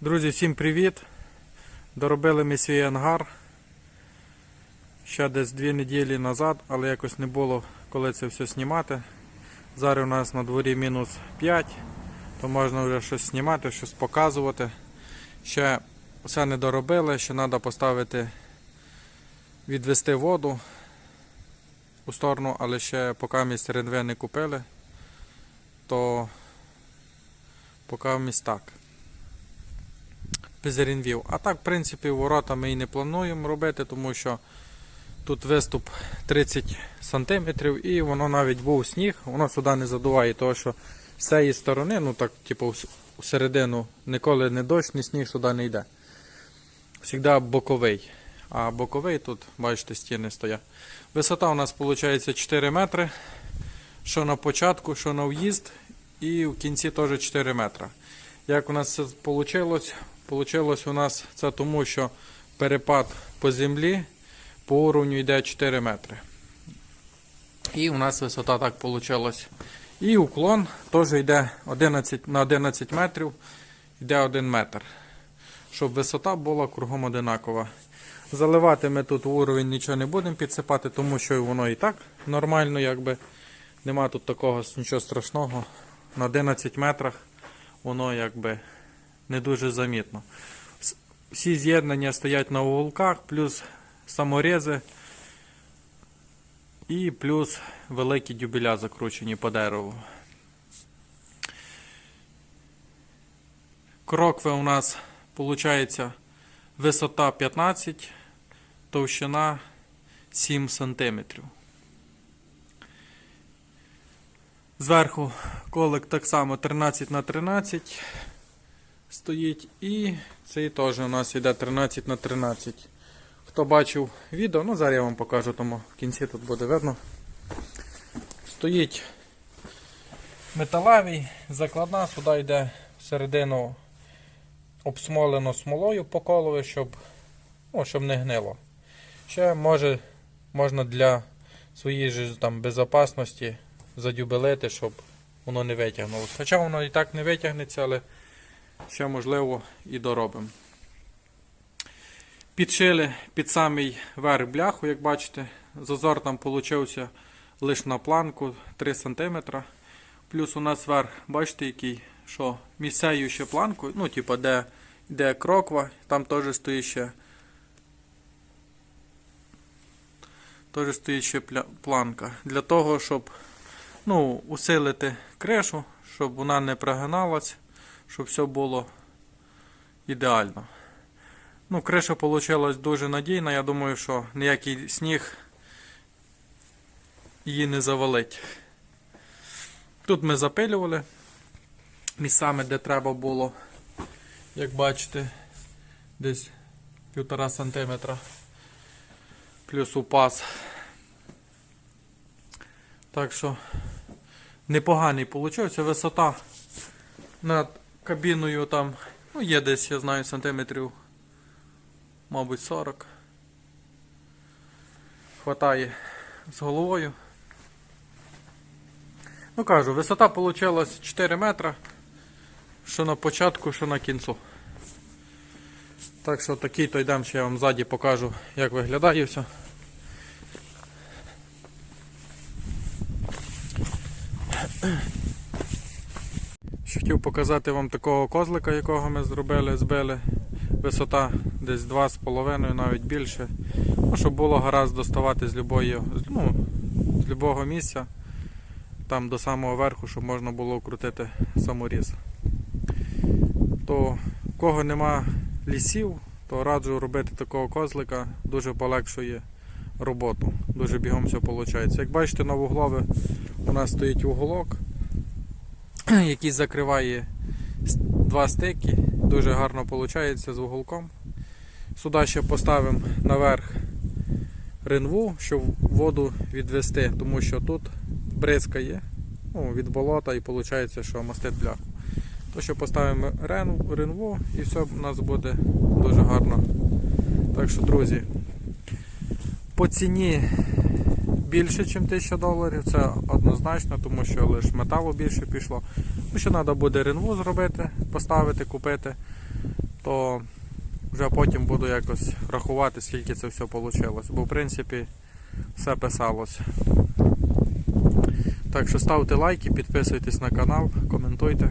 Друзі, всім привіт! Доробили ми свій ангар ще десь дві неділі назад, але якось не було коли це все знімати. Зараз у нас на дворі мінус 5, то можна вже щось знімати, щось показувати. Ще все не доробили, ще треба поставити, відвести воду у сторону, але ще поки місць ренве не купили, то поки місць так без рінвів. А так, в принципі, ворота ми і не плануємо робити, тому що тут виступ 30 см і воно навіть був сніг, воно сюди не задуває, тому що з цієї сторони, ну так, типу, у середину ніколи не дощ, ні сніг сюди не йде. Завжди боковий. А боковий тут, бачите, стіни стоять. Висота у нас виходить 4 метри. Що на початку, що на в'їзд, і в кінці теж 4 метри. Як у нас це вийшло? Получилось у нас це тому, що перепад по землі по уровню йде 4 метри. І у нас висота так вийшло. І уклон теж йде 11, на 11 метрів, йде 1 метр. Щоб висота була кругом одинакова. Заливати ми тут в уровень нічого не будемо підсипати, тому що воно і так нормально, якби нема тут такого нічого страшного. На 11 метрах воно якби не дуже замітно. Всі з'єднання стоять на уголках, плюс саморези і плюс великі дюбеля закручені по дереву. Крокви у нас виходить висота 15, товщина 7 см. Зверху колик так само 13 на 13 стоїть. І цей теж у нас йде 13 на 13. Хто бачив відео, ну зараз я вам покажу, тому в кінці тут буде видно. Стоїть металевий, закладна, сюди йде всередину обсмолено смолою по колові, щоб, ну, щоб не гнило. Ще може, можна для своєї ж там безпечності задюбелити, щоб воно не витягнулося. Хоча воно і так не витягнеться, але ще можливо і доробимо. Підшили під самий верх бляху, як бачите. Зазор там получився лише на планку 3 см. Плюс у нас верх, бачите, який, що місцею ще планку, ну, типу, де, де кроква, там теж стоїть ще. Теж стоїть ще планка. Для того, щоб ну, усилити кришу, щоб вона не прогиналась, щоб все було ідеально. Ну, криша вийшла дуже надійна. Я думаю, що ніякий сніг її не завалить. Тут ми запилювали місцями, де треба було, як бачите, десь півтора сантиметра. Плюс упас. Так що непоганий получився. Висота над кабіною там, ну, є десь, я знаю, сантиметрів, мабуть, 40. Хватає з головою. Ну кажу, висота вийшла 4 метри. Що на початку, що на кінцю. Так що такий то йдемо, ще я вам ззаді покажу, як виглядає все. Ще хотів показати вам такого козлика, якого ми зробили, збили. Висота десь 2,5, навіть більше. Ну, щоб було гаразд доставати з любої, ну, з любого місця, там до самого верху, щоб можна було крутити саморіз. То кого нема лісів, то раджу робити такого козлика, дуже полегшує роботу. Дуже бігом все виходить. Як бачите, на вуглове у нас стоїть уголок, який закриває два стики. Дуже гарно виходить з уголком. Сюди ще поставимо наверх ринву, щоб воду відвести, тому що тут бризка є ну, від болота і виходить, що мастить бляху. То що поставимо ринву і все у нас буде дуже гарно. Так що, друзі, по ціні більше, ніж 1000 доларів, це однозначно, тому що лише металу більше пішло. Ну, ще треба буде ринву зробити, поставити, купити. то вже потім буду якось рахувати, скільки це все вийшло. Бо в принципі все писалось. Так що ставте лайки, підписуйтесь на канал, коментуйте.